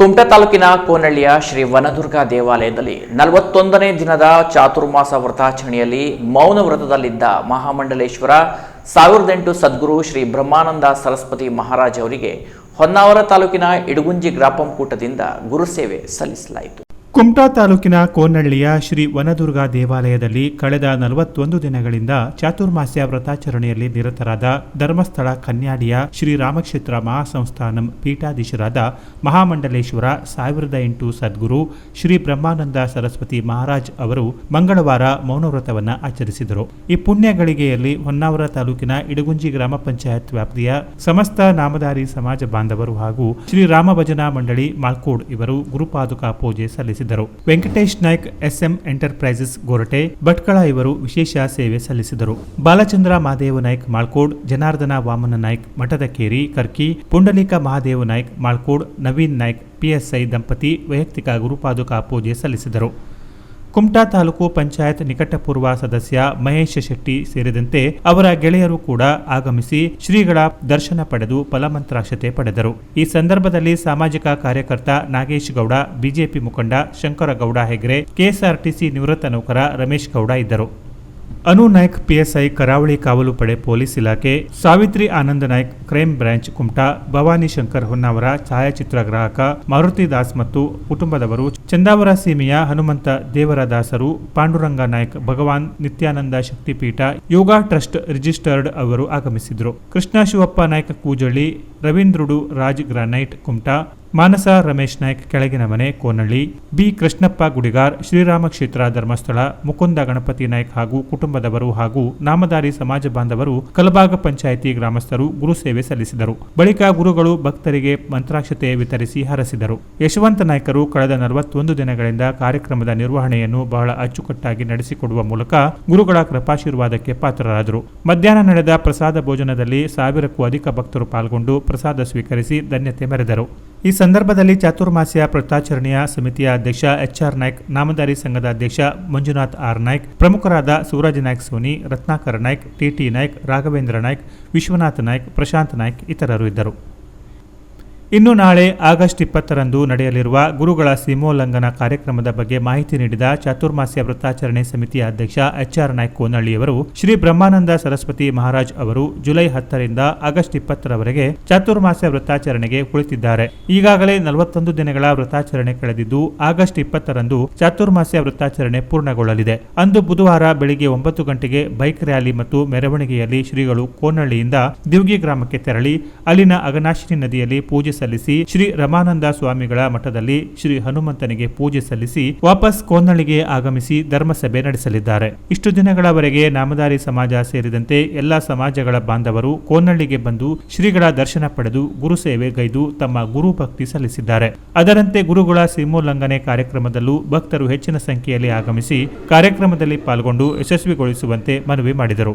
ಕುಮಟಾ ತಾಲೂಕಿನ ಕೋನಳ್ಳಿಯ ಶ್ರೀ ವನದುರ್ಗಾ ದೇವಾಲಯದಲ್ಲಿ ನಲವತ್ತೊಂದನೇ ದಿನದ ಚಾತುರ್ಮಾಸ ವ್ರತಾಚರಣೆಯಲ್ಲಿ ಮೌನ ವ್ರತದಲ್ಲಿದ್ದ ಮಹಾಮಂಡಲೇಶ್ವರ ಸಾವಿರದ ಎಂಟು ಸದ್ಗುರು ಶ್ರೀ ಬ್ರಹ್ಮಾನಂದ ಸರಸ್ವತಿ ಮಹಾರಾಜ್ ಅವರಿಗೆ ಹೊನ್ನಾವರ ತಾಲೂಕಿನ ಇಡಗುಂಜಿ ಗ್ರಾಪಂ ಕೂಟದಿಂದ ಗುರುಸೇವೆ ಸಲ್ಲಿಸಲಾಯಿತು. ಕುಮಟಾ ತಾಲೂಕಿನ ಕೋನಹಳ್ಳಿಯ ಶ್ರೀ ವನದುರ್ಗಾ ದೇವಾಲಯದಲ್ಲಿ ಕಳೆದ ನಲವತ್ತೊಂದು ದಿನಗಳಿಂದ ಚಾತುರ್ಮಾಸ್ಯ ವ್ರತಾಚರಣೆಯಲ್ಲಿ ನಿರತರಾದ ಧರ್ಮಸ್ಥಳ ಕನ್ಯಾಡಿಯ ಶ್ರೀರಾಮಕ್ಷೇತ್ರ ಮಹಾಸಂಸ್ಥಾನಂ ಪೀಠಾಧೀಶರಾದ ಮಹಾಮಂಡಲೇಶ್ವರ ಸಾವಿರದ ಎಂಟು ಸದ್ಗುರು ಶ್ರೀ ಬ್ರಹ್ಮಾನಂದ ಸರಸ್ವತಿ ಮಹಾರಾಜ್ ಅವರು ಮಂಗಳವಾರ ಮೌನವ್ರತವನ್ನು ಆಚರಿಸಿದರು. ಈ ಪುಣ್ಯ ಗಳಿಗೆಯಲ್ಲಿ ಹೊನ್ನಾವರ ತಾಲೂಕಿನ ಇಡಗುಂಜಿ ಗ್ರಾಮ ಪಂಚಾಯತ್ ವ್ಯಾಪ್ತಿಯ ಸಮಸ್ತ ನಾಮಧಾರಿ ಸಮಾಜ ಬಾಂಧವರು ಹಾಗೂ ಶ್ರೀರಾಮ ಭಜನಾ ಮಂಡಳಿ ಮಾಲ್ಕೋಡ್ ಇವರು ಗುರುಪಾದುಕಾ ಪೂಜೆ ಸಲ್ಲಿಸಿದರು. ವೆಂಕಟೇಶ್ ನಾಯ್ಕ್, ಎಸ್ಎಂ ಎಂಟರ್ಪ್ರೈಸಸ್ ಗೋರಟೆ, ಭಟ್ಕಳ ಇವರು ವಿಶೇಷ ಸೇವೆ ಸಲ್ಲಿಸಿದರು. ಬಾಲಚಂದ್ರ ಮಹಾದೇವ ನಾಯ್ಕ್, ಮಾಳ್ಕೋಡ್, ಜನಾರ್ದನ ವಾಮನ ನಾಯ್ಕ್ ಮಠದ ಕೇರಿ ಕರ್ಕಿ, ಪುಂಡಲೀಕ ಮಹಾದೇವ ನಾಯ್ಕ್, ಮಾಳ್ಕೋಡ್, ನವೀನ್ ನಾಯ್ಕ್, ಪಿಎಸ್ಐ ದಂಪತಿ, ವೈಯಕ್ತಿಕ ಗುರುಪಾದುಕಾ ಪೂಜೆ ಸಲ್ಲಿಸಿದರು. ಕುಮಟಾ ತಾಲೂಕು ಪಂಚಾಯತ್ ನಿಕಟಪೂರ್ವ ಸದಸ್ಯ ಮಹೇಶ್ ಶೆಟ್ಟಿ ಸೇರಿದಂತೆ ಅವರ ಗೆಳೆಯರು ಕೂಡ ಆಗಮಿಸಿ ಶ್ರೀಗಳ ದರ್ಶನ ಪಡೆದು ಫಲಮಂತ್ರಾಕ್ಷತೆ ಪಡೆದರು. ಈ ಸಂದರ್ಭದಲ್ಲಿ ಸಾಮಾಜಿಕ ಕಾರ್ಯಕರ್ತ ನಾಗೇಶ್ ಗೌಡ, ಬಿಜೆಪಿ ಮುಖಂಡ ಶಂಕರಗೌಡ ಹೆಗ್ರೆ ಕೆಎಸ್ಆರ್ಟಿಸಿ ನಿವೃತ್ತ ನೌಕರ ರಮೇಶ್ ಗೌಡ ಇದ್ದರು. ಅನು ನಾಯ್ಕ್ ಪಿಎಸ್ಐ ಕರಾವಳಿ ಕಾವಲು ಪಡೆ ಪೊಲೀಸ್ ಇಲಾಖೆ, ಸಾವಿತ್ರಿ ಆನಂದ ನಾಯ್ಕ್ ಕ್ರೈಮ್ ಬ್ರಾಂಚ್ ಕುಮಟಾ, ಭವಾನಿ ಶಂಕರ್ ಹೊನ್ನಾವರ ಛಾಯಾಚಿತ್ರ ಗ್ರಾಹಕ, ಮಾರುತಿ ದಾಸ್ ಮತ್ತು ಕುಟುಂಬದವರು ಚಂದಾವರ ಸೀಮೆಯ ಹನುಮಂತ ದೇವರದಾಸರು, ಪಾಂಡುರಂಗ ನಾಯ್ಕ್ ಭಗವಾನ್ ನಿತ್ಯಾನಂದ ಶಕ್ತಿಪೀಠ, ಯೋಗ ಟ್ರಸ್ಟ್ ರಿಜಿಸ್ಟರ್ಡ್ ಅವರು ಆಗಮಿಸಿದರು. ಕೃಷ್ಣ ಶಿವಪ್ಪ ನಾಯ್ಕ ಕೂಜಳ್ಳಿ, ರವೀಂದ್ರುಡು ರಾಜ್ ಗ್ರಾನೈಟ್ ಕುಮಟಾ ಮಾನಸ ರಮೇಶ್ ನಾಯ್ಕ್ ಕೆಳಗಿನ ಮನೆ, ಕೋನಳ್ಳಿ. ಬಿ. ಕೃಷ್ಣಪ್ಪ ಗುಡಿಗಾರ್, ಶ್ರೀರಾಮ ಕ್ಷೇತ್ರ ಧರ್ಮಸ್ಥಳ, ಮುಕುಂದ ಗಣಪತಿ ನಾಯ್ಕ್ ಹಾಗೂ ಕುಟುಂಬದವರು ಹಾಗೂ ನಾಮಧಾರಿ ಸಮಾಜ ಬಾಂಧವರು, ಕಲಬಾಗ ಪಂಚಾಯಿತಿ ಗ್ರಾಮಸ್ಥರು ಗುರು ಸೇವೆ ಸಲ್ಲಿಸಿದರು. ಬಳಿಕ ಗುರುಗಳು ಭಕ್ತರಿಗೆ ಮಂತ್ರಾಕ್ಷತೆ ವಿತರಿಸಿ ಹರಸಿದರು. ಯಶವಂತ ನಾಯ್ಕರು ಕಳೆದ ನಲವತ್ತೊಂದು ದಿನಗಳಿಂದ ಕಾರ್ಯಕ್ರಮದ ನಿರ್ವಹಣೆಯನ್ನು ಬಹಳ ಅಚ್ಚುಕಟ್ಟಾಗಿ ನಡೆಸಿಕೊಡುವ ಮೂಲಕ ಗುರುಗಳ ಕೃಪಾಶೀರ್ವಾದಕ್ಕೆ ಪಾತ್ರರಾದರು. ಮಧ್ಯಾಹ್ನ ನಡೆದ ಪ್ರಸಾದ ಭೋಜನದಲ್ಲಿ ಸಾವಿರಕ್ಕೂ ಅಧಿಕ ಭಕ್ತರು ಪಾಲ್ಗೊಂಡು ಪ್ರಸಾದ ಸ್ವೀಕರಿಸಿ ಧನ್ಯತೆ ಮೆರೆದರು. ಈ ಸಂದರ್ಭದಲ್ಲಿ ಚಾತುರ್ಮಾಸ್ಯ ಪ್ರತಾಚರಣೆಯ ಸಮಿತಿಯ ಅಧ್ಯಕ್ಷ ಎಚ್ ಆರ್ ನಾಯ್ಕ್, ನಾಮದಾರಿ ಸಂಘದ ಅಧ್ಯಕ್ಷ ಮಂಜುನಾಥ್ ಆರ್ ನಾಯ್ಕ್, ಪ್ರಮುಖರಾದ ಸೂರಜ್ ನಾಯ್ಕ್, ಸೋನಿ, ರತ್ನಾಕರ್ ನಾಯ್ಕ್ ಟಿಟಿ ನಾಯ್ಕ್, ರಾಘವೇಂದ್ರ ನಾಯ್ಕ್, ವಿಶ್ವನಾಥ್ ನಾಯ್ಕ್, ಪ್ರಶಾಂತ್ ನಾಯ್ಕ್ ಇತರರು ಇದ್ದರು. ಇನ್ನು ನಾಳೆ ಆಗಸ್ಟ್ ಇಪ್ಪತ್ತರಂದು ನಡೆಯಲಿರುವ ಗುರುಗಳ ಸೀಮೋಲ್ಲಂಘನ ಕಾರ್ಯಕ್ರಮದ ಬಗ್ಗೆ ಮಾಹಿತಿ ನೀಡಿದ ಚಾತುರ್ಮಾಸ್ಯ ವೃತ್ತಾಚರಣೆ ಸಮಿತಿಯ ಅಧ್ಯಕ್ಷ ಎಚ್ಆರ್ ನಾಯ್ಕ್ ಕೋನಹಳ್ಳಿಯವರು ಶ್ರೀ ಬ್ರಹ್ಮಾನಂದ ಸರಸ್ವತಿ ಮಹಾರಾಜ್ ಅವರು ಜುಲೈ ಹತ್ತರಿಂದ ಆಗಸ್ಟ್ ಇಪ್ಪತ್ತರವರೆಗೆ ಚಾತುರ್ಮಾಸ್ಯ ವೃತ್ತಾಚರಣೆಗೆ ಕುಳಿತಿದ್ದಾರೆ. ಈಗಾಗಲೇ ನಲವತ್ತೊಂದು ದಿನಗಳ ವೃತ್ತಾಚರಣೆ ಕಳೆದಿದ್ದು, ಆಗಸ್ಟ್ ಇಪ್ಪತ್ತರಂದು ಚಾತುರ್ಮಾಸ್ಯ ವೃತ್ತಾಚರಣೆ ಪೂರ್ಣಗೊಳ್ಳಲಿದೆ. ಅಂದು ಬುಧವಾರ ಬೆಳಿಗ್ಗೆ ಒಂಬತ್ತು ಗಂಟೆಗೆ ಬೈಕ್ ರ್ಯಾಲಿ ಮತ್ತು ಮೆರವಣಿಗೆಯಲ್ಲಿ ಶ್ರೀಗಳು ಕೋನಹಳ್ಳಿಯಿಂದ ದಿವ್ಗಿ ಗ್ರಾಮಕ್ಕೆ ತೆರಳಿ, ಅಲ್ಲಿನ ಅಗನಾಶಿನಿ ನದಿಯಲ್ಲಿ ಪೂಜೆ ಸಲ್ಲಿಸಿ ಶ್ರೀ ರಮಾನಂದ ಸ್ವಾಮಿಗಳ ಮಠದಲ್ಲಿ ಶ್ರೀ ಹನುಮಂತನಿಗೆ ಪೂಜೆ ಸಲ್ಲಿಸಿ ವಾಪಸ್ ಕೋನ್ನಳಿಗೆ ಆಗಮಿಸಿ ಧರ್ಮಸಭೆ ನಡೆಸಲಿದ್ದಾರೆ. ಇಷ್ಟು ದಿನಗಳವರೆಗೆ ನಾಮಧಾರಿ ಸಮಾಜ ಸೇರಿದಂತೆ ಎಲ್ಲಾ ಸಮಾಜಗಳ ಬಾಂಧವರು ಕೋನ್ನಳ್ಳಿಗೆ ಬಂದು ಶ್ರೀಗಳ ದರ್ಶನ ಪಡೆದು ಗುರು ಸೇವೆ ಗೈದು ತಮ್ಮ ಗುರು ಭಕ್ತಿ ಸಲ್ಲಿಸಿದ್ದಾರೆ. ಅದರಂತೆ ಗುರುಗಳ ಸೀಮೋಲ್ಲಂಘನೆ ಕಾರ್ಯಕ್ರಮದಲ್ಲೂ ಭಕ್ತರು ಹೆಚ್ಚಿನ ಸಂಖ್ಯೆಯಲ್ಲಿ ಆಗಮಿಸಿ ಕಾರ್ಯಕ್ರಮದಲ್ಲಿ ಪಾಲ್ಗೊಂಡು ಯಶಸ್ವಿಗೊಳಿಸುವಂತೆ ಮನವಿ ಮಾಡಿದರು.